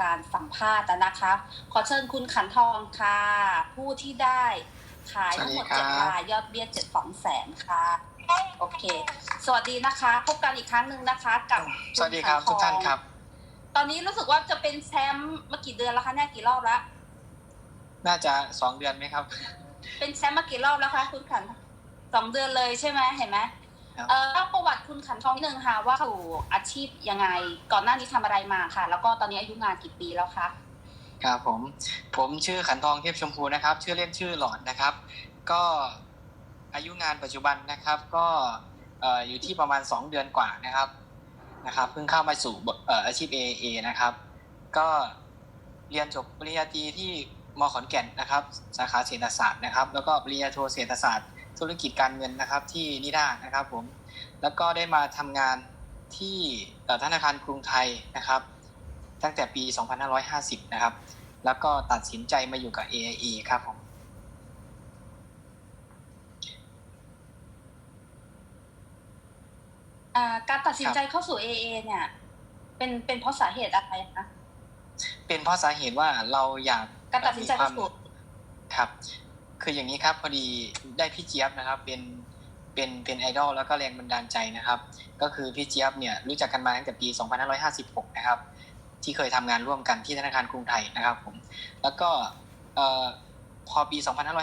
การสัมภาษณ์นะคะ ขอเชิญคุณขันทองค่ะ ผู้ที่ได้ขายทั้งหมดสวัสดีเจ็ดครับรายยอดเบี้ยเจ็ดสองแสนค่ะ โอเค สวัสดีนะคะ พบกันอีกครั้งหนึ่งนะคะ กับสวัสดีครับณขัทุกท่านครับ ตอนนี้รู้สึกว่าจะเป็นแชมป์มากี่เดือนแล้วคะเนี่ยกี่รอบแล้วน่าจะสองเดือนไหมครับ เป็นแชมป์มากี่รอบแล้วคะคุณขันสองเดือนเลยใช่ไหมเห็นไหมครับ เออเล่าประวัติคุณขันทองนิดนึงค่ะ ว่าสู่อาชีพยังไง ก่อนหน้านี้ทำอะไรมาค่ะ แล้วก็ตอนนี้อายุงานกี่ปีแล้วคะครับผม ผมชื่อขันทองเทพชมพูนะครับ ชื่อเล่นชื่อหลอดนะครับ ก็อายุงานปัจจุบันนะครับ ก็เอ่ออยู่ที่ประมาณ 2 เดือนกว่านะครับนะครับเพิ่งเข้ามาสู่บทเอ่ออาชีพ AA นะครับ ก็เรียนจบปริญญาตรีที่มขอนแก่นนะครับ สาขาเศรษฐศาสตร์นะครับ แล้วก็ปริญญาโทเศรษฐศาสตร์ ธุรกิจการเงินนะครับ ที่นิด้านะครับผมแล้วก็ได้มาทำงานที่เอ่อธนาคารกรุงไทยนะครับ ตั้งแต่ปี 2550 นะครับ แล้วก็ตัดสินใจมาอยู่กับ AIA ครับผมอ่าการตัดสินใจเข้าสู่ AA เนี่ย เป็นเป็นเพราะสาเหตุอะไรคะเป็นเพราะสาเหตุว่าเราอยากการตัดสินใจเข้าสู่ครับ คืออย่างนี้ครับพอดีได้พี่เจี๊ยบนะครับเป็นเป็นเป็นไอดอลแล้วก็แรงบันดาลใจนะครับ ก็คือพี่เจี๊ยบเนี่ยรู้จักกันมาตั้งแต่ปี 2556 นะครับ ที่เคยทำงานร่วมกันที่ธนาคารกรุงไทยนะครับผมแล้วก็พอปี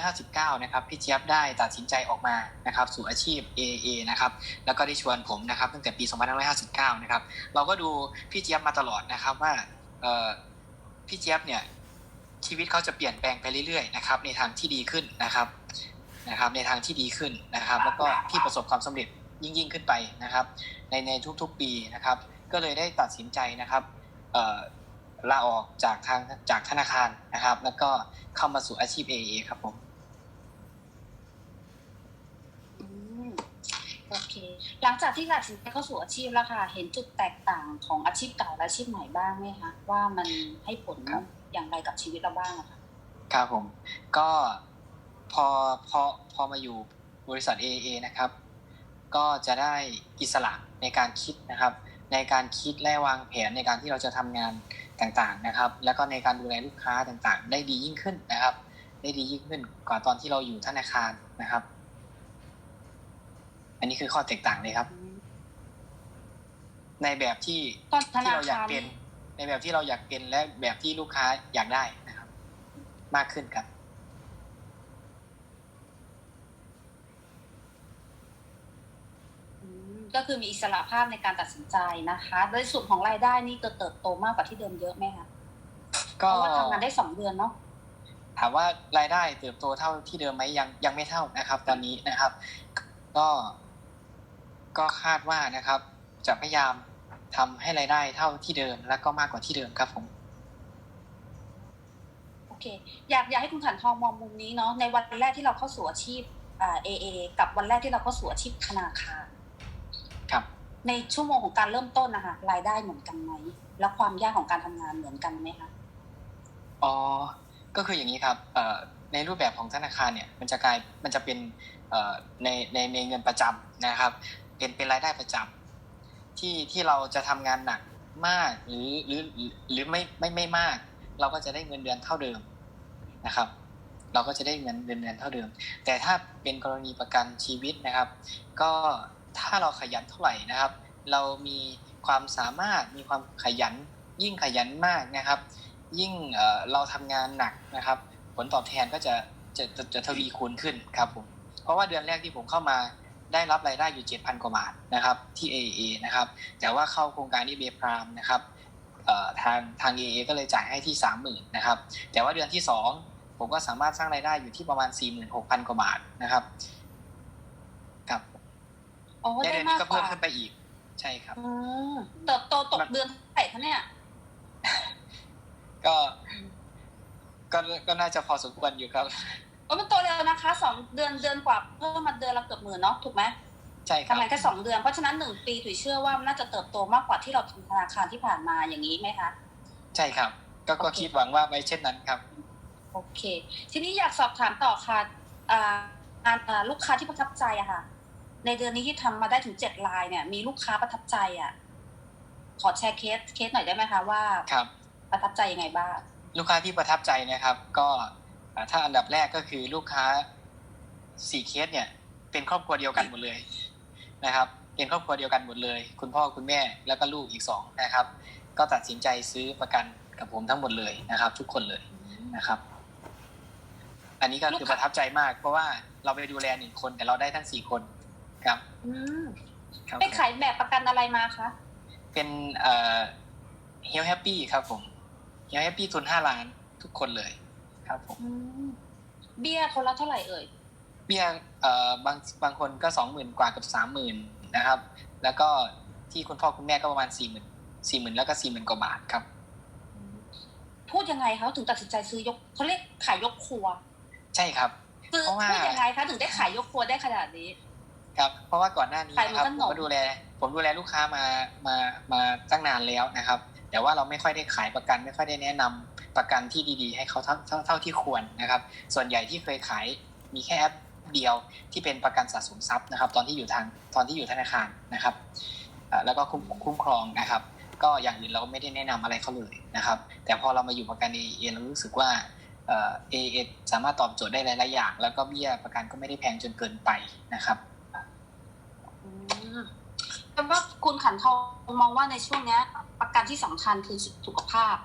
2559 นะครับ พี่เจี๊ยบได้ตัดสินใจออกมานะครับ สู่อาชีพ AA นะครับ แล้วก็ได้ชวนผมนะครับ ตั้งแต่ปี 2559 นะครับ เราก็ดูพี่เจี๊ยบมาตลอดนะครับว่าพี่เจี๊ยบเนี่ย ชีวิตเขาจะเปลี่ยนแปลงไปเรื่อยๆนะครับในทางที่ดีขึ้นนะครับนะครับ ในทางที่ดีขึ้นนะครับ แล้วก็ที่ประสบความสำเร็จยิ่งยิ่งๆขึ้นไปนะครับ ในในทุกๆปีนะครับ ก็เลยได้ตัดสินใจนะครับลาออกจากทางจากธนาคารนะครับ แล้วก็เข้ามาสู่อาชีพ AA ครับผม อืม โอเค หลังจากที่ตัดสินใจเข้าสู่อาชีพแล้วค่ะ เห็นจุดแตกต่างของอาชีพเก่าและอาชีพใหม่บ้างไหมคะ ว่ามันให้ผลครับอย่างไรกับชีวิตเราบ้างอะคะครับผม ก็พอพอพอมาอยู่บริษัท AA นะครับ ก็จะได้อิสระในการคิดนะครับ ในการคิดและวางแผนในการที่เราจะทำงานต่างๆนะครับ แล้วก็ในการดูแลลูกค้าต่างๆ ได้ดียิ่งขึ้นนะครับ ได้ดียิ่งขึ้นกว่าตอนที่เราอยู่ธนาคารนะครับ อันนี้คือข้อแตกต่างเลยครับอืมในแบบที่ตอนธที่นาเราอยาคากรเป็น ในแบบที่เราอยากเป็นและแบบที่ลูกค้าอยากได้นะครับ มากขึ้นครับ อืมก็คือมีอิสระภาพในการตัดสินใจนะคะโดยส่วนของรายได้นี่ก็เติบโตมากกว่าที่เดิมเยอะไหมคะเพก็ ราะว่าทำงานได้สองเดือนเนาะ ถามว่ารายได้เติบโตเท่าที่เดิมไหมยังยังไม่เท่านะครับ ตอนนี้นะครับ ก็ ก็คาดว่านะครับ จะพยายามทำให้รายได้เท่าที่เดิม แล้วก็มากกว่าที่เดิมครับผมโอเคอยากอยากให้คุณขันทองมองมุมนี้เนาะในวันแรกที่เราเข้าสู่อาชีพอ่า AA กับวันแรกที่เราเข้าสู่อาชีพธนาคารครับในชั่วโมงของการเริ่มต้นนะคะรายได้เหมือนกันไหมแล้วความยากของการทำงานเหมือนกันไหมคะอ๋อก็คืออย่างนี้ครับเอ่อในรูปแบบของธนาคารเนี่ยมันจะกลายมันจะเป็นเอ่อในในในเงินประจำนะครับ เป็นเป็นรายได้ประจำที่ที่เราจะทำงานหนักมากหรือหรือหรือไม่ไม่ไม่มาก เราก็จะได้เงินเดือนเท่าเดิมนะครับ เราก็จะได้เงินเดือนเดือนเท่าเดิม แต่ถ้าเป็นกรณีประกันชีวิตนะครับ ก็ถ้าเราขยันเท่าไหร่นะครับ เรามีความสามารถมีความขยัน ยิ่งขยันมากนะครับ ยิ่งเราทำงานหนักนะครับ ผลตอบแทนก็จะจะจะจะทวีคูณขึ้นครับผมเพราะว่าเดือนแรกที่ผมเข้ามา ได้รับรายได้อยู่ 7,000 กว่าบาทนะครับที่ AA นะครับแต่ว่าเข้าโครงการนี้เบพรามนะครับเอ่อทางทาง AA ก็เลยจ่ายให้ที่ 30,000นะครับแต่ว่าเดือนที่ 2 ผมก็สามารถสร้างรายได้อยู่ที่ประมาณ 46,000 กว่าบาทนะครับครับอ๋อและได้เดือนมานี้กก็กเพิ่มว่าขึ้นไปอีกใช่ครับอืมเติบโตตกเดือนเท่าไหร่คะเนี่ยก็ก็ก็น่าจะพอสมควรอยู่ครับ โอ้มันโตเร็วนะคะสองเดือนเดือนกว่าเพิ่มมาเดือนละเกือบหมื่นเนาะถูกไหมใช่ครับทำงานแค่สองเดือน เพราะฉะนั้นหนึ่งปีถุยเชื่อว่ามันน่าจะเติบโตมากกว่าที่เราทำธนาคารที่ผ่านมาอย่างนี้ไหมคะ ใช่ครับ ก็ก็โอเคคิดหวังว่าไว้เช่นนั้นครับ โอเค ทีนี้อยากสอบถามต่อค่ะอ่างานอ่าลูกค้าที่ประทับใจอะค่ะ ในเดือนนี้ที่ทำมาได้ถึงเจ็ดรายเนี่ย มีลูกค้าประทับใจอะขอแชร์เคสเคสหน่อยได้ไหมคะว่าครับ ประทับใจยังไงบ้าง ลูกค้าที่ประทับใจนะครับ ก็อ่า ถ้าอันดับแรกก็คือลูกค้าสี่เคสเนี่ย เป็นครอบครัวเดียวกันหมดเลยนะครับ เป็นครอบครัวเดียวกันหมดเลย คุณพ่อคุณแม่แล้วก็ลูกอีกสองนะครับ ก็ตัดสินใจซื้อประกันกับผมทั้งหมดเลยนะครับ ทุกคนเลยนะครับ อันนี้ก็คือประทับใจมาก เพราะว่าเราไปดูแลหนึ่งคนแต่เราได้ทั้งสี่คนครับอืมครับไปขายแบบประกันอะไรมาคะเป็นเอ่อเฮลแฮปปี้ครับผมเฮลแฮปปี้ทุนห้าล้านทุกคนเลย ครับผมอืมเบี้ยคนละเท่าไหร่เอ่ย เบี้ยเอ่อบางบางคนก็สองหมื่นกว่ากับสามหมื่นนะครับ แล้วก็ที่คุณพ่อคุณแม่ก็ประมาณสี่หมื่นสี่หมื่นแล้วก็สี่หมื่นกว่าบาทครับ พูดยังไงเขาถึงตัดสินใจซื้อยกเขาเรียกขายยกครัวใช่ครับ ซื้อเพราะว่า พูดยังไงคะถึงได้ขายยกครัวได้ขนาดนี้ ครับ เพราะว่าก่อนหน้านี้ขายนะครับหมูผมขนม ก็ดูแล ผมดูแลลูกค้ามามามาตั้งนานแล้วนะครับ แต่ว่าเราไม่ค่อยได้ขายประกัน ไม่ค่อยได้แนะนำ ประกันที่ดีๆ ให้เขาเท่าเท่าเท่าที่ควรนะครับ ส่วนใหญ่ที่เคยขายมีแค่แอปเดียวที่เป็นประกันสะสมทรัพย์นะครับ ตอนที่อยู่ทางตอนที่อยู่ธนาคารนะครับแล้วก็คุ้มคุ้มครองนะครับ ก็อย่างอื่นเราไม่ได้แนะนำอะไรเขาเลยนะครับ แต่พอเรามาอยู่ประกัน AIA เรารู้สึกว่าเอ่อ AIA สามารถตอบโจทย์ได้หลายๆอย่าง แล้วก็เบี้ยประกันก็ไม่ได้แพงจนเกินไปนะครับอืมแปลว่าคุณขันทองมองว่าในช่วงนี้ประกันที่สำคัญคือสุขภาพ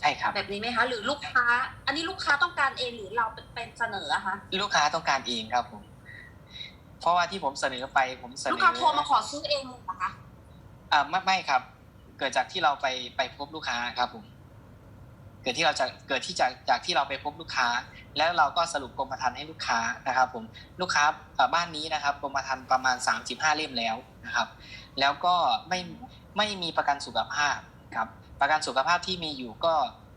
ใช่ครับ แบบนี้ไหมคะ หรือลูกค้า อันนี้ลูกค้าต้องการเองหรือเราเป็นเสนออะคะลูกค้าต้องการเองครับผม เพราะว่าที่ผมเสนอไปผมเสนอลูกค้าโทรมาขอซื้อเองเลยเหรอคะอ่าไม่ไม่ครับ เกิดจากที่เราไปไปพบลูกค้าครับผมเกิดที่เราจะเกิดที่จากจากที่เราไปพบลูกค้า แล้วเราก็สรุปกรมธรรม์ให้ลูกค้านะครับ ผมลูกค้าเอ่อบ้านนี้นะครับกรมธรรม์ประมาณ 35 เล่มแล้วนะครับ แล้วก็ไม่ไม่มีประกันสุขภาพครับ ประกันสุขภาพที่มีอยู่ก็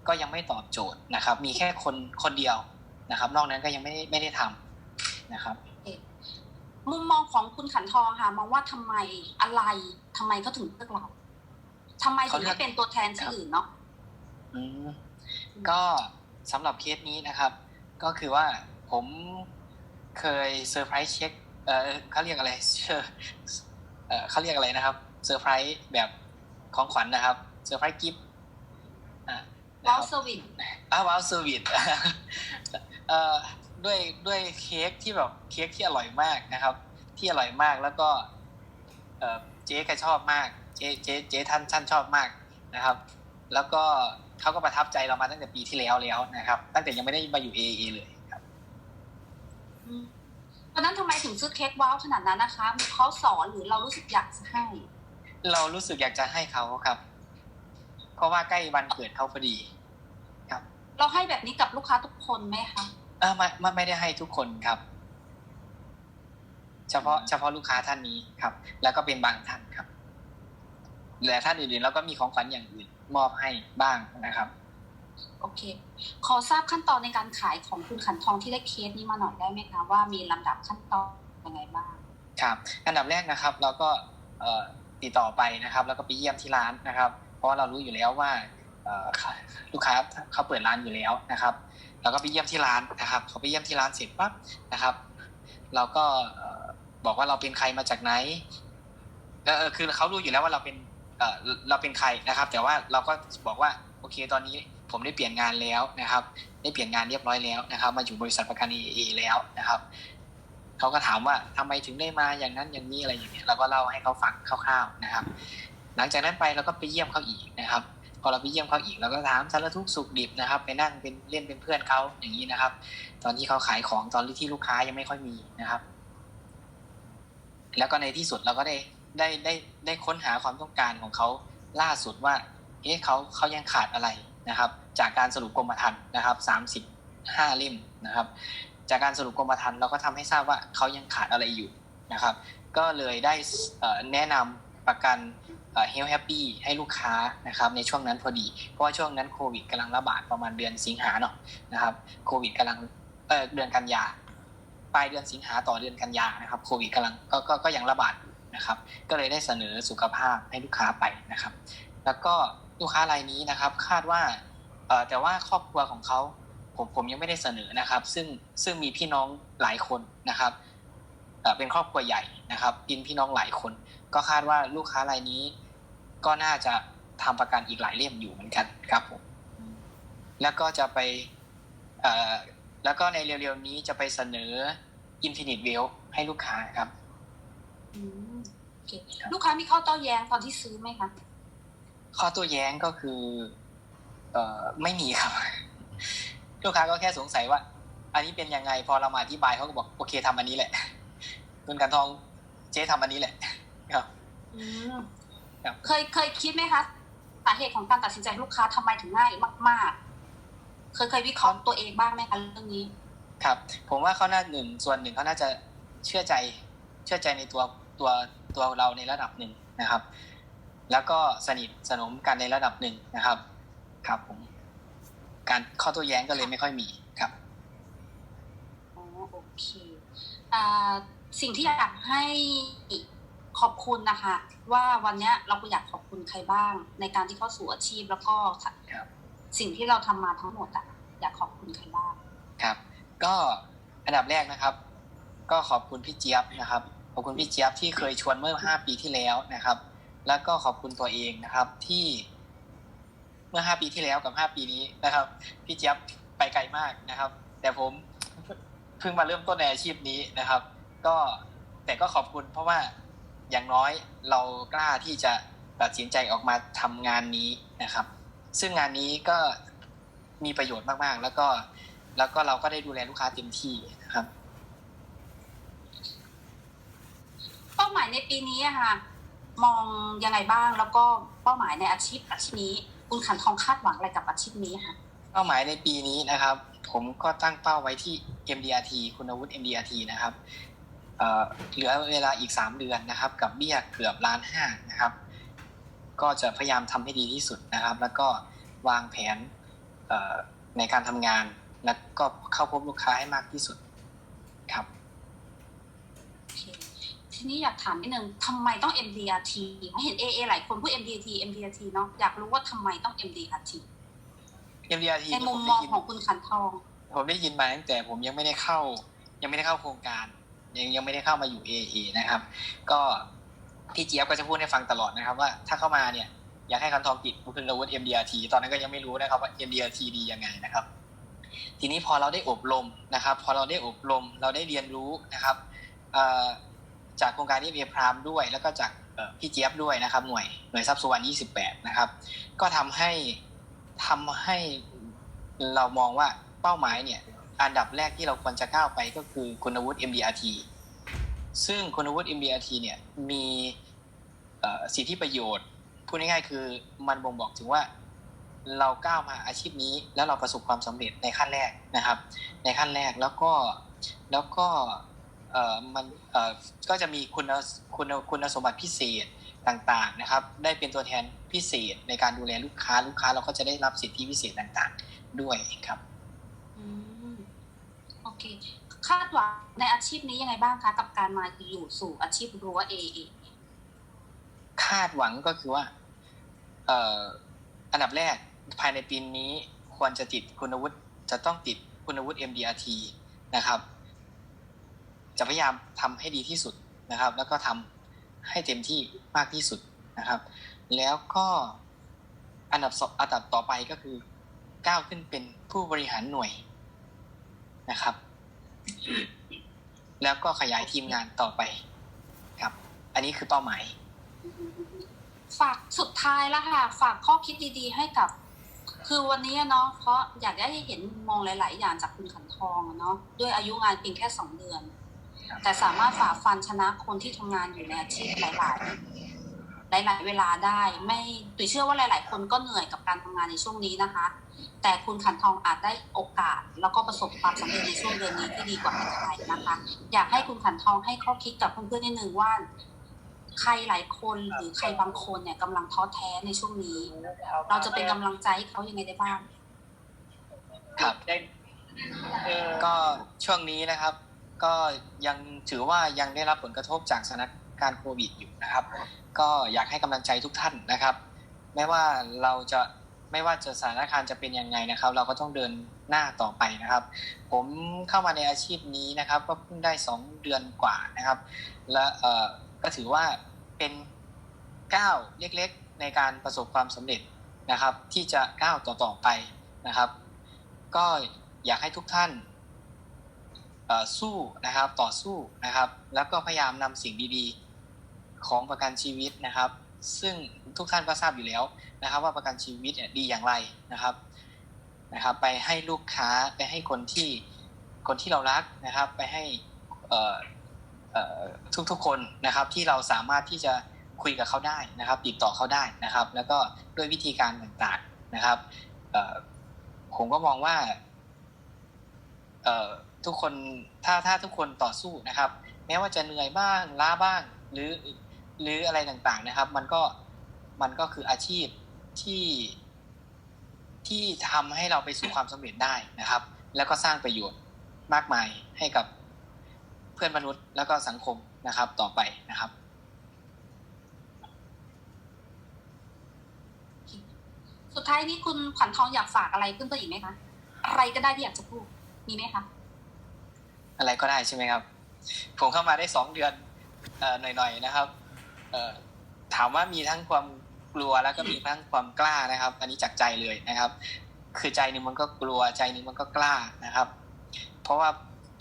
ก็ยังไม่ตอบโจทย์นะครับ มีแค่คนคนเดียวนะครับ นอกนั้นก็ยังไม่ได้ไม่ได้ทำนะครับ มุมมองของคุณขันทองค่ะมองว่าทำไมอะไรทำไมเขาถึงเลือกเราทำไมถึงไม่เป็นตัวแทนที่อื่นเนาะอืมก็สำหรับเคสนี้นะครับ ก็คือว่าผมเคยเซอร์ไพรส์เช็คเออเขาเรียกอะไรเชื่อเออเขาเรียกอะไรนะครับเซอร์ไพรส์แบบของขวัญนะครับเซอร์ไพรส์กิฟต์อ่านะวอคลรับเซอร์วิสอ้าวว้าวเซอร์วิสเอ่อด้วยด้วยเค้กที่แบบเค้กที่อร่อยมากนะครับ ที่อร่อยมากแล้วก็เอ่อเจ๊ก็ชอบมาก เจ๊เจ๊เจ๊ท่านท่านชอบมากนะครับ แล้วก็เขาก็ประทับใจเรามาตั้งแต่ปีที่แล้วแล้วนะครับ ตั้งแต่ยังไม่ได้มาอยู่ AA เลยครับตอนนั้นทำไมถึงซื้อเค้กว้าวขนาดนั้นนะคะเขาสอนหรือเรารู้สึกอยากจะให้ เรารู้สึกอยากจะให้เขาครับ เพราะว่าใกล้วันเกิดเขาพอดีเราให้แบบนี้กับลูกค้าทุกคนไหมคะเออไม่ไม่ไม่ได้ให้ทุกคนครับ เฉพาะเฉพาะลูกค้าท่านนี้ครับ แล้วก็เป็นบางท่านครับแต่ท่านอื่นๆเราก็มีของขวัญอย่างอื่นมอบให้บ้างนะครับ โอเค ขอทราบขั้นตอนในการขายของคุณขันทองที่ได้เคสนี้มาหน่อยได้ไหมคะว่ามีลำดับขั้นตอนยังไงบ้างครับ อันดับแรกนะครับ เราก็เอ่อติดต่อไปนะครับ แล้วก็ไปเยี่ยมที่ร้านนะครับ เพราะเรารู้อยู่แล้วว่าลูกค้าเขาเปิดร้านอยู่แล้วนะครับเราก็ไปเยี่ยมที่ร้านนะครับเขาไปเยี่ยมที่ร้านเสร็จปั๊บนะครับ เราก็บอกว่าเราเป็นใครมาจากไหนเออเออคือเขารู้อยู่แล้วว่าเราเป็นเราเป็นใครนะครับ แต่ว่าเราก็บอกว่าโอเคตอนนี้ผมได้เปลี่ยนงานแล้วนะครับ ได้เปลี่ยนงานเรียบร้อยแล้วนะครับ มาอยู่บริษัทประกันเอแล้วนะครับเขาก็ถามว่าทำไมถึงได้มาอย่างนั้นอย่างนี้อะไรอย่างเงี้ยเราก็เล่าให้เขาฟังคร่าวๆนะครับ หลังจากนั้นไปเราก็ไปเยี่ยมเขาอีกนะครับ พอเราไปเยี่ยมเขาอีกเราก็ถามสารทุกสุขดิบนะครับ ไปนั่งเป็นเล่นเป็นเพื่อนเขาอย่างนี้นะครับ ตอนที่เขาขายของตอนที่ลูกค้ายังไม่ค่อยมีนะครับ แล้วก็ในที่สุดเราก็ได้ได้ได้ได้ค้นหาความต้องการของเขาล่าสุดว่าเอ๊ะเขาเขายังขาดอะไรนะครับ จากการสรุปกรมธรรม์นะครับสามสิบห้าเล่มนะครับ จากการสรุปกรมธรรม์เราก็ทำให้ทราบว่าเขายังขาดอะไรอยู่นะครับ ก็เลยได้แนะนำประกัน เฮลแฮปปี้ให้ลูกค้านะครับในช่วงนั้นพอดี เพราะว่าช่วงนั้นโควิดกำลังระบาดประมาณเดือนสิงหาเนาะนะครับโควิดกำลังเออเดือนกันยาปลายเดือนสิงหาต่อเดือนกันยานะครับโควิดกำลังก็ก็ก็ยังระบาดนะครับ ก็เลยได้เสนอสุขภาพให้ลูกค้าไปนะครับ แล้วก็ลูกค้ารายนี้นะครับคาดว่าเอ่อแต่ว่าครอบครัวของเขาผมผมยังไม่ได้เสนอนะครับ ซึ่งซึ่งมีพี่น้องหลายคนนะครับเอ่อเป็นครอบครัวใหญ่นะครับเป็นพี่น้องหลายคน ก็คาดว่าลูกค้ารายนี้ ก็น่าจะทำประกันอีกหลายเล่มอยู่เหมือนกันครับผมแล้วก็จะไปเอ่อแล้วก็ในเร็วๆนี้จะไปเสนอ Infinite w e l ให้ลูกค้าครับอืมโอเคลูกค้ามีข้อโต้แย้งตอนที่ซื้อไหมคะข้อตัวแย้งก็คือ เอ่อไม่มีครับ ลูกค้าก็แค่สงสัยว่า อันนี้เป็นยังไง พอเรามาอธิบายเขาก็บอกโอเคทำอันนี้แหละคุณกันทองเจ๊ทำอันนี้แหละ ครับ อืมครับ เคยเคยคิดไหมคะสาเหตุของการตัดสินใจลูกค้าทำไมถึงง่ายมาก ๆ เคยเคยวิเคราะห์ตัวเองบ้างไหมคะเรื่องนี้ ครับ ผมว่าเขาน่าหนึ่งส่วนหนึ่งเขาน่าจะเชื่อใจเชื่อใจในตัวตัวตัวเราในระดับหนึ่งนะครับ แล้วก็สนิทสนมกันในระดับหนึ่งนะครับ ครับผมการข้อโตัวแย้งก็เลยไม่ค่อยมีครับ อ๋อโอเคอ่าสิ่งที่อยากให้ ขอบคุณนะคะว่าวันเนี้ยเราอยากขอบคุณใครบ้าง ในการที่เข้าสู่อาชีพแล้วก็ครับสิ่งที่เราทำมาทั้งหมดอะอยากขอบคุณใครบ้างครับ ก็อันดับแรกนะครับ ก็ขอบคุณพี่เจี๊ยบนะครับ ขอบคุณพี่เจี๊ยบที่เคยชวนเมื่อห้าปีที่แล้วนะครับ แล้วก็ขอบคุณตัวเองนะครับที่ เมื่อห้าปีที่แล้วกับห้าปีนี้นะครับ พี่เจี๊ยบไปไกลมากนะครับ แต่ผมเพิ่งมาเริ่มต้นในอาชีพนี้นะครับ ก็แต่ก็ขอบคุณเพราะว่า อย่างน้อยเรากล้าที่จะตัดสินใจออกมาทำงานนี้นะครับ ซึ่งงานนี้ก็มีประโยชน์มากๆ แล้วก็แล้วก็เราก็ได้ดูแลลูกค้าเต็มที่นะครับ เป้าหมายในปีนี้อะค่ะ มองยังไงบ้างแล้วก็เป้าหมายในอาชีพอาชีพนี้ คุณขันทองคาดหวังอะไรกับอาชีพนี้ค่ะเป้าหมายในปีนี้นะครับ ผมก็ตั้งเป้าไว้ที่ MDRT คุณวุฒิ MDRT นะครับ เอ่อเหลือเวลาอีก 3 เดือนนะครับ กับเบี้ยเกือบล้านห้านะครับ ก็จะพยายามทำให้ดีที่สุดนะครับ แล้วก็วางแผนเอ่อในการทำงาน แล้วก็เข้าพบลูกค้าให้มากที่สุดครับโอเคทีนี้อยากถามนิดนึงทำไมต้อง MDRT เห็น AA หลายคนพูด MDRT MDRT เนาะอยากรู้ว่าทำไมต้อง MDRT MDRT ในมุมมองของคุณขันทอง ผมได้ยินมาตั้งแต่ผมยังไม่ได้เข้า ยังไม่ได้เข้าโครงการ ยังยังไม่ได้เข้ามาอยู่ AA นะครับ ก็พี่เจี๊ยบก็จะพูดให้ฟังตลอดนะครับ ว่าถ้าเข้ามาเนี่ยอยากให้คันทองติดคุณอาวุธ MDRT ตอนนั้นก็ยังไม่รู้นะครับว่า MDRT ดียังไงนะครับ ทีนี้พอเราได้อบรมนะครับ พอเราได้อบรมเราได้เรียนรู้นะครับจากโครงการที่เอพรามด้วย แล้วก็จากพี่เจี๊ยบด้วยนะครับ หน่วยหน่วยทรัพย์สุวรรณ28 นะครับ ก็ทำให้ทำให้เรามองว่าเป้าหมายเนี่ย อันดับแรกที่เราควรจะก้าวไปก็คือคุณวุฒิ MDRT ซึ่งคุณวุฒิ MDRT เนี่ยมีสิทธิประโยชน์พูดง่ายๆคือมันบ่งบอกถึงว่าเราก้าวมาอาชีพนี้ แล้วเราประสบความสำเร็จในขั้นแรกนะครับ ในขั้นแรกแล้วก็แล้วก็มันก็จะมีคุณคุณคุณสมบัติพิเศษต่างๆนะครับ ได้เป็นตัวแทนพิเศษในการดูแลลูกค้าลูกค้าเราก็จะได้รับสิทธิพิเศษต่างๆด้วยครับ เคคาดหวังในอาชีพนี้ยังไงบ้างคะกับการมาอยู่สู่อาชีพรั้ว AA คาดหวังก็คือว่า เอ่ออันดับแรกภายในปีนี้ควรจะติดคุณวุฒิจะต้องติดคุณวุฒิ MDRT นะครับ จะพยายามทำให้ดีที่สุดนะครับ แล้วก็ทำให้เต็มที่มากที่สุดนะครับ แล้วก็อันดับสองอันดับต่อไปก็คือ ก้าวขึ้นเป็นผู้บริหารหน่วยนะครับ แล้วก็ขยายทีมงานต่อไปครับ อันนี้คือเป้าหมาย ฝากสุดท้ายแล้วค่ะ ฝากข้อคิดดีๆ ให้กับ คือวันนี้เนาะเพราะอยากได้เห็นมองหลาย ๆ อย่างจากคุณขันทองเนาะด้วยอายุงานเพียงแค่สองเดือน แต่สามารถฝ่าฟันชนะคนที่ทำงานอยู่ในอาชีพหลาย ๆหลาย ๆ เวลาได้ ไม่ตุยเชื่อว่าหลาย ๆ คนก็เหนื่อยกับการทำงานในช่วงนี้นะคะ แต่คุณขันทองอาจได้โอกาส แล้วก็ประสบความสำเร็จในช่วงเดือนนี้ที่ดีกว่าใครๆนะคะ อยากให้คุณขันทองให้ข้อคิดกับเพื่อนๆนิดนึงว่า ใครหลายคนหรือใครบางคนเนี่ยกำลังท้อแท้ในช่วงนี้ เราจะเป็นกำลังใจให้เขายังไงได้บ้าง ครับก็ช่วงนี้นะครับ ก็ยังถือว่ายังได้รับผลกระทบจากสถานการณ์โควิดอยู่นะครับ ก็อยากให้กำลังใจทุกท่านนะครับไม่ว่าเราจะ ไม่ว่าจะสถานการณ์จะเป็นยังไงนะครับ เราก็ต้องเดินหน้าต่อไปนะครับ ผมเข้ามาในอาชีพนี้นะครับ ก็เพิ่งได้สองเดือนกว่านะครับ และเอ่อก็ถือว่าเป็นก้าวเล็กๆในการประสบความสำเร็จนะครับ ที่จะก้าวต่อๆไปนะครับ ก็อยากให้ทุกท่านสู้นะครับต่อสู้นะครับ แล้วก็พยายามนำสิ่งดีๆ ของประกันชีวิตนะครับ ซึ่งทุกท่านก็ทราบอยู่แล้วนะครับ ว่าประกันชีวิตเนี่ยดีอย่างไรนะครับนะครับ ไปให้ลูกค้าไปให้คนที่คนที่เรารักนะครับ ไปให้ทุกๆคนนะครับ ที่เราสามารถที่จะคุยกับเขาได้นะครับ ติดต่อเขาได้นะครับ แล้วก็ด้วยวิธีการต่างๆนะครับผมก็มองว่าทุกคนถ้าถ้าทุกคนต่อสู้นะครับ แม้ว่าจะเหนื่อยบ้างล้าบ้าง หรือ หรืออะไรต่างๆนะครับ มันก็มันก็คืออาชีพที่ที่ทำให้เราไปสู่ความสำเร็จได้นะครับ แล้วก็สร้างประโยชน์มากมายให้กับเพื่อนมนุษย์แล้วก็สังคมนะครับต่อไปนะครับ สุดท้ายนี้คุณขวัญทองอยากฝากอะไรเพื่อนๆอีกไหมคะอะไรก็ได้ที่อยากจะพูดมีไหมคะอะไรก็ได้ใช่ไหมครับ ผมเข้ามาได้สองเดือนเอ่อหน่อยๆนะครับ เออถามว่ามีทั้งความกลัวแล้วก็มีทั้งความกล้านะครับ อันนี้จากใจเลยนะครับ คือใจหนึ่งมันก็กลัวใจหนึ่งมันก็กล้านะครับ เพราะว่า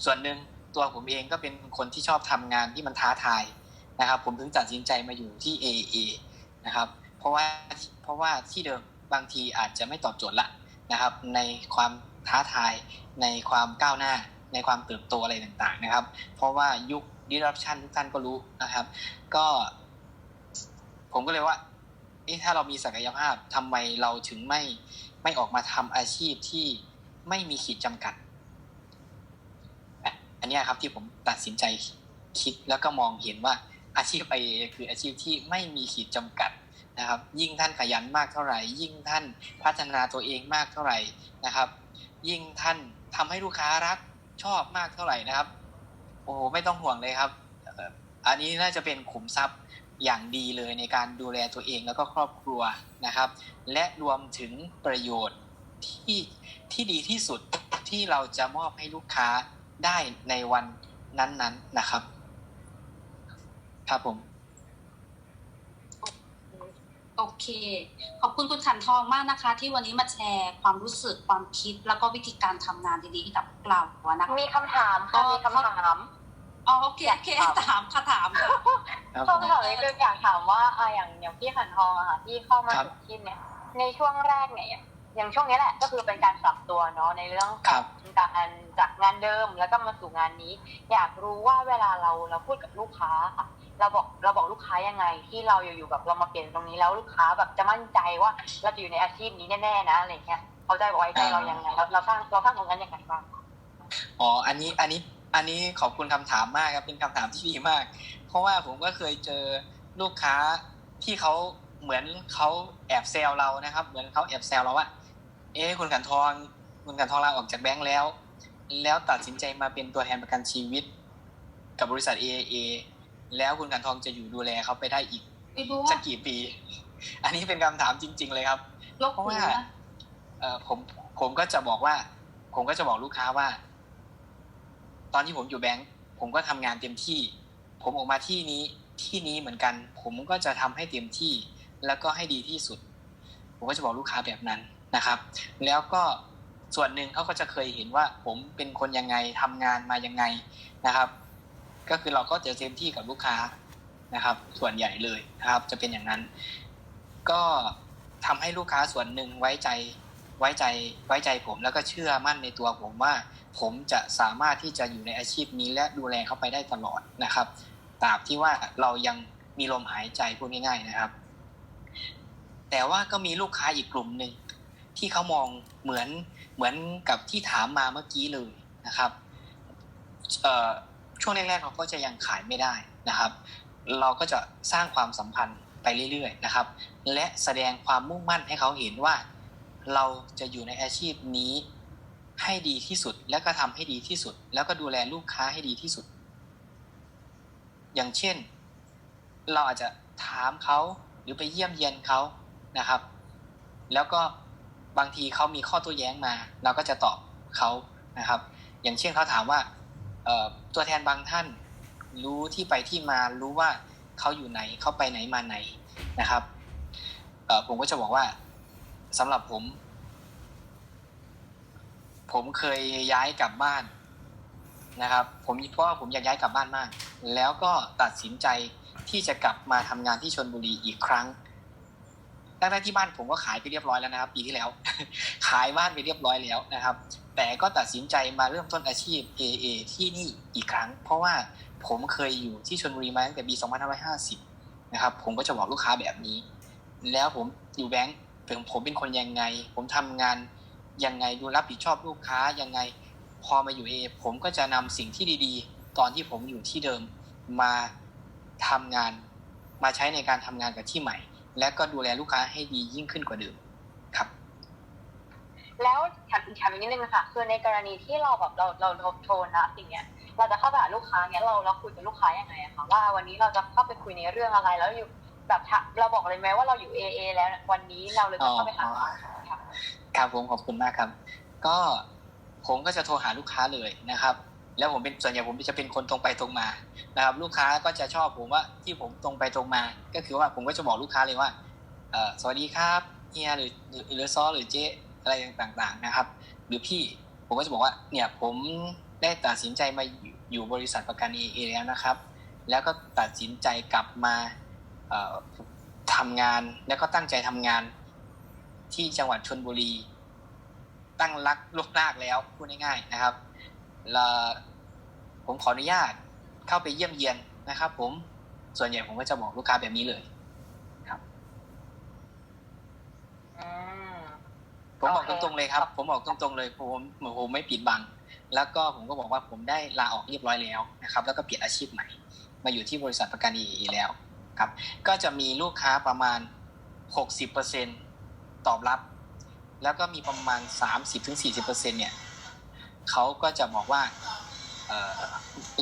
ส่วนหนึ่งตัวผมเองก็เป็นคนที่ชอบทำงานที่มันท้าทายนะครับ ผมถึงตัดสินใจมาอยู่ที่ AA นะครับ เพราะว่าเพราะว่าที่เดิมบางทีอาจจะไม่ตอบโจทย์ละนะครับ ในความท้าทายในความก้าวหน้า ในความเติบโตอะไรต่างๆนะครับ เพราะว่ายุค disruption ทุกท่านก็รู้นะครับ ก็ ผมก็เลยว่าเอ๊ะถ้าเรามีศักยภาพทำไมเราถึงไม่ไม่ออกมาทำอาชีพที่ไม่มีขีดจำกัด อันนี้ครับที่ผมตัดสินใจคิดแล้วก็มองเห็นว่าอาชีพไอคืออาชีพที่ไม่มีขีดจำกัดนะครับ ยิ่งท่านขยันมากเท่าไหร่ ยิ่งท่านพัฒนาตัวเองมากเท่าไหร่นะครับ ยิ่งท่านทำให้ลูกค้ารักชอบมากเท่าไหร่นะครับ โอ้โหไม่ต้องห่วงเลยครับ อันนี้น่าจะเป็นขุมทรัพย์ อย่างดีเลยในการดูแลตัวเองแล้วก็ครอบครัวนะครับ และรวมถึงประโยชน์ที่ที่ดีที่สุดที่เราจะมอบให้ลูกค้าได้ในวันนั้นๆนะครับ ครับผม โอเค ขอบคุณคุณขันทองมากนะคะ ที่วันนี้มาแชร์ความรู้สึกความคิดแล้วก็วิธีการทำงานดีๆให้กับพวกเรานะคะมีคำถามค่ะอ๋อมีคำถาม อ๋อโอเคโอเคอยากถามถามค่ะถามค่ะครับผม คำถามนี้คืออยากถามว่าอะอย่างอย่างพี่ขันทองอะค่ะที่เข้ามาครับ ถึงทีมเนี่ย ในช่วงแรกเนี่ยอย่างอย่างช่วงนี้แหละก็คือเป็นการปรับตัวเนาะในเรื่องคขรัอบงการจากงานเดิมแล้วก็มาสู่งานนี้ อยากรู้ว่าเวลาเราเราพูดกับลูกค้าค่ะ เราบอกเราบอกลูกค้ายังไง ที่เราอยู่ๆแบบเรามาเปลี่ยนตรงนี้แล้วลูกค้าแบบจะมั่นใจว่าเราจะอยู่ในอาชีพนี้แน่ๆนะอะไรเงี้ยเขาจะไว้ใจเรายังไงเราเราสร้างเราสร้างตรงนั้นยังไงบ้าง อ๋อ อันนี้ อันนี้ อันนี้ขอบคุณคำถามมากครับเป็นคำถามที่ดีมาก เพราะว่าผมก็เคยเจอลูกค้าที่เขาเหมือนเขาแอบแซวเรานะครับ เหมือนเขาแอบแซวเราว่า เอ๊ะคุณกันทองคุณกันทองลาออกจากแบงค์แล้ว แล้วตัดสินใจมาเป็นตัวแทนประกันชีวิต กับบริษัท AAA แล้วคุณกันทองจะอยู่ดูแลเขาไปได้อีกไม่รู้สัว่ากกี่ปี อันนี้เป็นคำถามจริง ๆ เลยครับลบหูนะเอ่อผมผมก็จะบอกว่า ผมก็จะบอกลูกค้าว่า ตอนที่ผมอยู่แบงก์ผมก็ทำงานเต็มที่ ผมออกมาที่นี้ที่นี้เหมือนกัน ผมก็จะทำให้เต็มที่ แล้วก็ให้ดีที่สุด ผมก็จะบอกลูกค้าแบบนั้นนะครับ แล้วก็ส่วนหนึ่งเขาก็จะเคยเห็นว่า ผมเป็นคนยังไงทำงานมายังไงนะครับ ก็คือเราก็จะเต็มที่กับลูกค้านะครับ ส่วนใหญ่เลยนะครับ จะเป็นอย่างนั้น ก็ทำให้ลูกค้าส่วนหนึ่งไว้ใจไว้ใจไว้ใจผมแล้วก็เชื่อมั่นในตัวผมว่า ผมจะสามารถที่จะอยู่ในอาชีพนี้และดูแลเขาไปได้ตลอดนะครับตราบที่ว่าเรายังมีลมหายใจพูดง่ายๆนะครับ แต่ว่าก็มีลูกค้าอีกกลุ่มหนึ่งที่เขามองเหมือนเหมือนกับที่ถามมาเมื่อกี้เลยนะครับช่วงแรกๆเราก็จะยังขายไม่ได้นะครับ เราก็จะสร้างความสัมพันธ์ไปเรื่อยๆนะครับ และแสดงความมุ่งมั่นให้เขาเห็นว่า เราจะอยู่ในอาชีพนี้ ให้ดีที่สุด แล้วก็ทำให้ดีที่สุด แล้วก็ดูแลลูกค้าให้ดีที่สุด อย่างเช่น เราอาจจะถามเขาหรือไปเยี่ยมเยียนเขานะครับ แล้วก็บางทีเขามีข้อโต้แย้งมา เราก็จะตอบเขานะครับ อย่างเช่นเขาถามว่าตัวแทนบางท่านรู้ที่ไปที่มารู้ว่าเขาอยู่ไหนเขาไปไหนมาไหนนะครับผมก็จะบอกว่าสำหรับผม ผมเคยย้ายกลับบ้านนะครับ ผมเพราะว่าผมอยากย้ายกลับบ้านมาก แล้วก็ตัดสินใจที่จะกลับมาทำงานที่ชนบุรีอีกครั้งทั้งๆที่บ้านผมก็ขายไปเรียบร้อยแล้วนะครับ ปีที่แล้ว ขายบ้านไปเรียบร้อยแล้วนะครับ แต่ก็ตัดสินใจมาเริ่มต้นอาชีพ AA ที่นี่อีกครั้ง เพราะว่าผมเคยอยู่ที่ชนบุรีมาตั้งแต่ปี 2550 นะครับ ผมก็จะบอกลูกค้าแบบนี้ แล้วผมอยู่แบงก์ผมผมเป็นคนยังไง ผมทำงาน ยังไงดูรับผิดชอบลูกค้ายังไงพอมาอยู่ AA ผมก็จะนำสิ่งที่ดีๆ ตอนที่ผมอยู่ที่เดิมมาทำงาน มาใช้ในการทำงานกับที่ใหม่ และก็ดูแลลูกค้าให้ดียิ่งขึ้นกว่าเดิมครับ แล้วถามถามอีกนิดนึงค่ะคือในกรณีที่เราแบบเราเราเราโทรนะสิ่งเนี้ยเราจะเข้าไปหาลูกค้าเนี้ยเราเราคุยกับลูกค้ายังไงอะคะว่าวันนี้เราจะเข้าไปคุยในเรื่องอะไรแล้วอยู่แบบถ้าเราบอกเลยไหมว่าเราอยู่ AA แล้ววันนี้เราเลยจะเข้าไปหาลูก ครับผมขอบคุณมากครับ ก็ผมก็จะโทรหาลูกค้าเลยนะครับ แล้วผมเป็นส่วนใหญ่ผมจะเป็นคนตรงไปตรงมานะครับ ลูกค้าก็จะชอบผมว่าที่ผมตรงไปตรงมา ก็คือว่าผมก็จะบอกลูกค้าเลยว่าสวัสดีครับเฮียหรือหรือซอหรือเจ๊อะไรต่างๆนะครับ หรือพี่ผมก็จะบอกว่าเนี่ยผมได้ตัดสินใจมาอยู่บริษัทประกันเอเอแล้วนะครับ แล้วก็ตัดสินใจกลับมาเอ่อทำงานแล้วก็ตั้งใจทำงาน ที่จังหวัดชนบุรี ตั้งรักลูกรากแล้วพูดง่ายๆนะครับแล้วผมขออนุญาตเข้าไปเยี่ยมเยียนนะครับ ผมส่วนใหญ่ผมก็จะบอกลูกค้าแบบนี้เลยอืมผมบอกโอเคตรงๆเลยครับ ผมบอกตรงๆเลยผมผมไม่ปิดบัง แล้วก็ผมก็บอกว่าผมได้ลาออกเรียบร้อยแล้วนะครับ แล้วก็เปลี่ยนอาชีพใหม่ มาอยู่ที่บริษัทประกันอีแล้วครับ ก็จะมีลูกค้าประมาณ 60%ต อบรับ แล้วก็มีประมาณ 30-40%เนี่ยเขาก็จะบอกว่าเอ่อ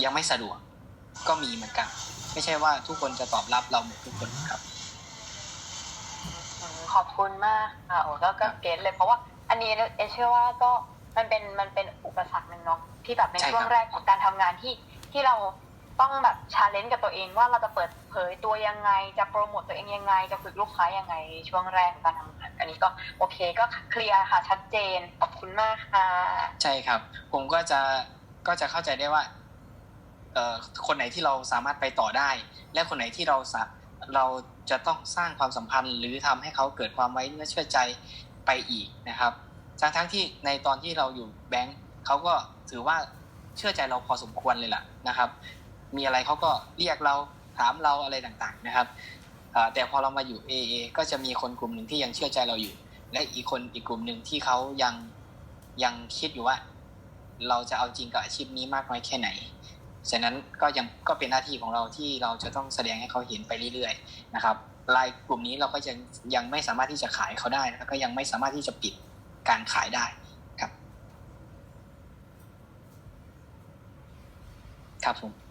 ยังไม่สะดวกก็มีเหมือนกัน ไม่ใช่ว่าทุกคนจะตอบรับเราหมดทุกคนครับอืมขอบคุณมากค่ะโอ้ก็ก็เก็ตเลยเพราะว่า อันนี้เอเชื่อว่าก็มันเป็นมันเป็นอุปสรรคหนึ่งเนาะที่แบบในใช่ครับช่วงแรกของการทำงานที่ที่เรา ต้องแบบชาเลนจ์กับตัวเองว่าเราจะเปิดเผยตัวยังไง จะโปรโมตตัวเองยังไง จะคุยกับลูกค้ายังไง ช่วงแรกของการทำงานอันนี้ก็โอเคก็เคลียร์ค่ะชัดเจนขอบคุณมากค่ะ ใช่ครับ ผมก็จะก็จะเข้าใจได้ว่าเอ่อคนไหนที่เราสามารถไปต่อได้ และคนไหนที่เราสาเราจะต้องสร้างความสัมพันธ์ หรือทำให้เขาเกิดความไว้เนื้อเชื่อใจไปอีกนะครับ ทั้งทั้งที่ในตอนที่เราอยู่แบงค์เขาก็ถือว่าเชื่อใจเราพอสมควรเลยล่ะนะครับ มีอะไรเขาก็เรียกเราถามเราอะไรต่างๆนะครับแต่พอเรามาอยู่ AA ก็จะมีคนกลุ่มหนึ่งที่ยังเชื่อใจเราอยู่ และอีกคนอีกกลุ่มหนึ่งที่เขายังยังคิดอยู่ว่า เราจะเอาจริงกับอาชีพนี้มากน้อยแค่ไหนฉะนั้นก็ยังก็เป็นหน้าที่ของเราที่เราจะต้องแสดงให้เขาเห็นไปเรื่อยๆนะครับรายกลุ่มนี้เราก็ยังยังไม่สามารถที่จะขายเขาได้แล้วก็ยังไม่สามารถที่จะปิดการขายได้ครับ ครับผม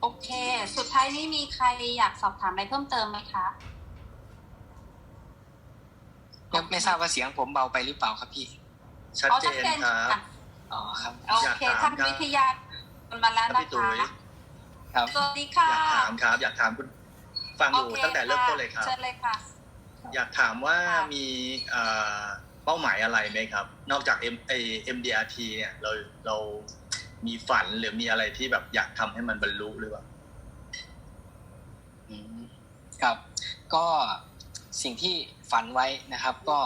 โอเค สุดท้ายนี้มีใครอยากสอบถามอะไรเพิ่มเติมไหมคะ ไม่ไม่ทราบว่าเสียงผมเบาไปหรือเปล่าครับพี่ ชัดอ๋อเจชัดนเจนครับค่ะอ๋อครับ โอเคอยากถาม ท่านครับวิทยามาแล้วครับนะพี่ตุ๋คะยครับ สวัสดีค่ะ อยากถามครับ อยากถามคุณฟังอยู่โอคตั้งแต่เริ่มต้นเลยครับ เชิญเลยค่ะ อยากถามว่าค่ะ มีเอ่อเป้าหมายอะไรไหมครับ นอกจาก M ไอ MDRT เนี่ยเราเรา มีฝันหรือมีอะไรที่แบบอยากทำให้มันบรรลุหรือเปล่าครับ ก็สิ่งที่ฝันไว้นะครับ ก็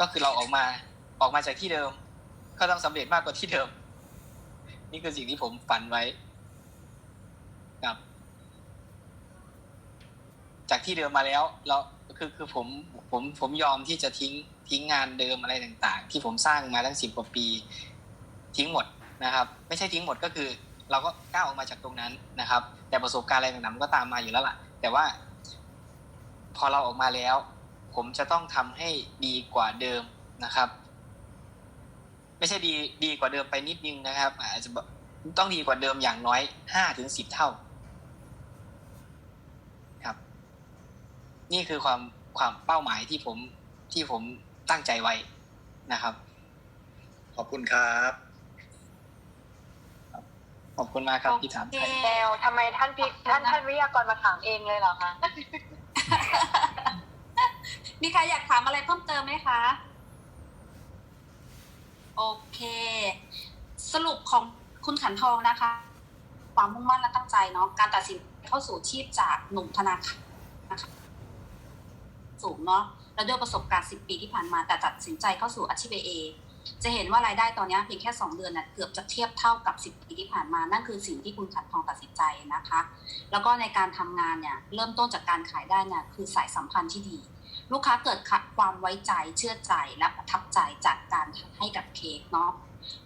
ก็คือเราออกมาออกมาจากที่เดิม ก็ต้องสำเร็จมากกว่าที่เดิม นี่คือสิ่งที่ผมฝันไว้ครับ จากที่เดิมมาแล้วเราคือคือผมผมผมยอมที่จะทิ้งทิ้งงานเดิมอะไรต่าง ๆ ที่ผมสร้างมาตั้งสิบกว่าปี ทิ้งหมด นะครับ ไม่ใช่ทิ้งหมดก็คือ เราก็ก้าวออกมาจากตรงนั้นนะครับ แต่ประสบการณ์อะไรต่างๆก็ตามมาอยู่แล้วล่ะ แต่ว่า พอเราออกมาแล้ว ผมจะต้องทำให้ดีกว่าเดิมนะครับ ไม่ใช่ดีดีกว่าเดิมไปนิดนึงนะครับ อาจจะแบบต้องดีกว่าเดิมอย่างน้อยห้าถึงสิบเท่า ครับ นี่คือความความเป้าหมายที่ผมที่ผมตั้งใจไว้นะครับ ขอบคุณครับ ขอบคุณมากครับที่ถามโอเคแนวทำไมท่านพี่ท่านท่านวิทยากรมาถามเองเลยเหรอคะมีใครอยากถามอะไรเพิ่มเติมไหมคะ โอเค สรุปของคุณขันทองนะคะ ความมุ่งมั่นและตั้งใจเนาะการตัดสินเข้าสู่ชีพจากหนุ่มธนาคารนะคะสูงเนาะแล้วด้วยประสบการณ์ 10 ปีที่ผ่านมาแต่ตัดสินใจเข้าสู่อาชีพเอ จะเห็นว่ารายได้ตอนนี้เพียงแค่ 2 เดือนน่ะเกือบจะเทียบเท่ากับ 10 ปีที่ผ่านมา นั่นคือสิ่งที่คุณขันทองตัดสินใจนะคะ แล้วก็ในการทำงานเนี่ยเริ่มต้นจากการขายได้เนี่ยคือสายสัมพันธ์ที่ดี ลูกค้าเกิดความไว้ใจเชื่อใจและประทับใจจากการให้กับเค้กเนาะ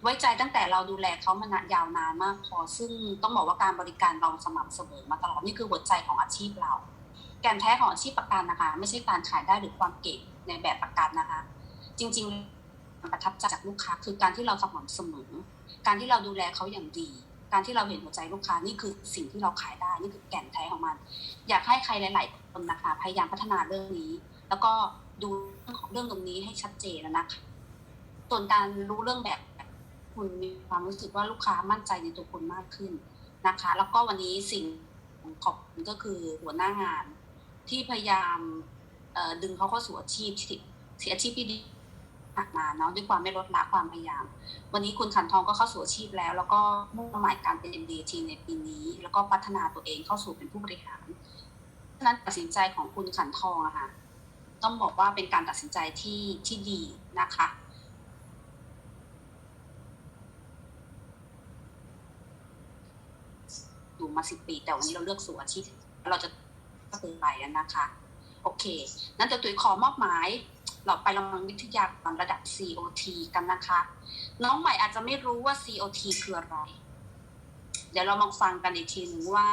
ไว้ใจตั้งแต่เราดูแลเขามานานยาวนานมากพอ ซึ่งต้องบอกว่าการบริการเราสม่ำเสมอมาตลอดนี่คือหัวใจของอาชีพเรา แกนแท้ของอาชีพประกันนะคะ ไม่ใช่การขายได้หรือความเก่งในแบบประกันนะคะ จริง ๆ ประทับใจจากลูกค้า คือการที่เราสม่ำเสมอ การที่เราดูแลเขาอย่างดี การที่เราเห็นหัวใจลูกค้านี่คือสิ่งที่เราขายได้นี่คือแก่นแท้ของมัน อยากให้ใครหลาย ๆ คนนะคะพยายามพัฒนาเรื่องนี้ แล้วก็ดูเรื่องของเรื่องตรงนี้ให้ชัดเจนนะคะส่วนการรู้เรื่องแบบคุณมีความรู้สึกว่าลูกค้ามั่นใจในตัวคุณมากขึ้นนะคะ แล้วก็วันนี้สิ่งขอบคุณก็คือหัวหน้างานที่พยายามดึงเขาเข้าสู่อาชีพที่อาชีพที่ดี มาเนาะด้วยความไม่ลดละความพยายาม วันนี้คุณขันทองก็เข้าสู่อาชีพแล้ว แล้วก็มุ่งหมายการเป็น MDT ในปีนี้ แล้วก็พัฒนาตัวเองเข้าสู่เป็นผู้บริหารฉะนั้นตัดสินใจของคุณขันทองอะค่ะต้องบอกว่าเป็นการตัดสินใจที่ที่ดีนะคะอยู่มาสิบปี แต่วันนี้เราเลือกสู่อาชีพเราจะก็คือไปนะคะ โอเค นั้นจะตุ๋ยขอมอบหมาย เราไปลงวิทยากรระดับ COT กันนะคะ น้องใหม่อาจจะไม่รู้ว่า COT คืออะไร เดี๋ยวเรามาฟังกันอีกทีหนึ่งว่า